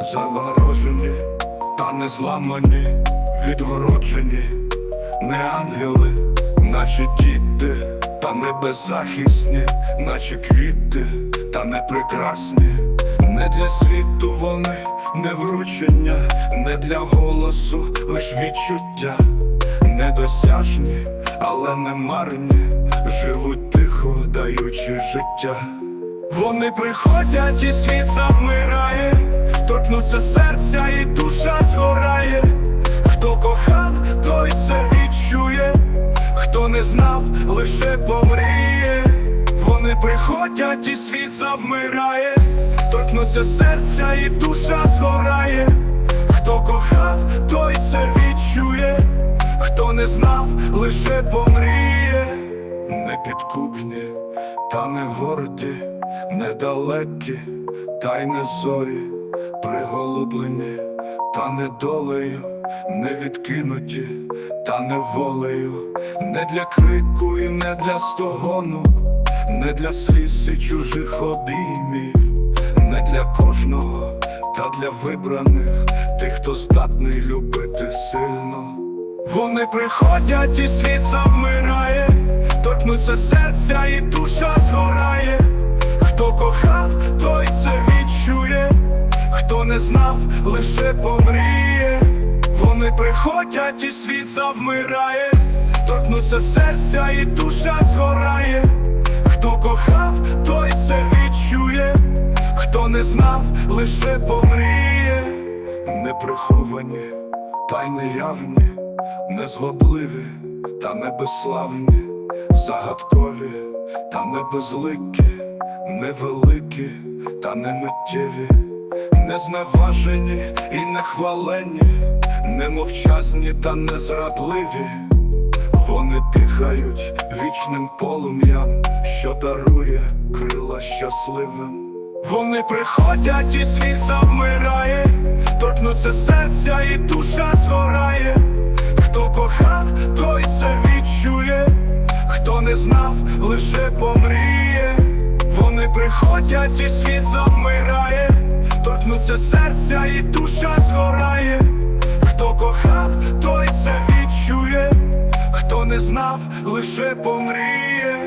Загорожені та не зламані, відгороджені, не ангели, наче діти, та не беззахисні, наче квіти, та не прекрасні, не для світу вони, не вручення, не для голосу, лиш відчуття, недосяжні, але не марні, живуть тихо, даючи життя. Вони приходять і світ завмирає, торкнуться серця і душа згорає. Хто кохав, той це відчує, хто не знав, лише помріє. Вони приходять і світ завмирає, торкнуться серця і душа згорає. Хто кохав, той це відчує, хто не знав, лише помріє. Непідкупні, та не горді, недалекі, та й не зорі, приголублені, та не долею, не відкинуті, та не волею, не для крику і не для стогону, не для сліз і чужих обіймів, не для кожного, та для вибраних, тих, хто здатний любити сильно. Вони приходять і світ завмирає, торкнуться серця і душа згорає. Хто кохав, той це хто не знав, лише помріє. Вони приходять і світ завмирає, торкнуться серця і душа згорає. Хто кохав, той це відчує, хто не знав, лише помріє. Не приховані, та й неявні, незвабливі та не безславні, загадкові та не безликі, невеликі та не миттєві, незневажені і нехвалені, немовчасні та незрадливі. Вони дихають вічним полум'ям, що дарує крила щасливим. Вони приходять і світ завмирає, торкнуться серця і душа згорає. Хто кохав, той це відчує, хто не знав, лише помріє. Вони приходять і світ завмирає, торкнуться серця і душа згорає. Хто кохав, той це відчує, хто не знав, лише помріє.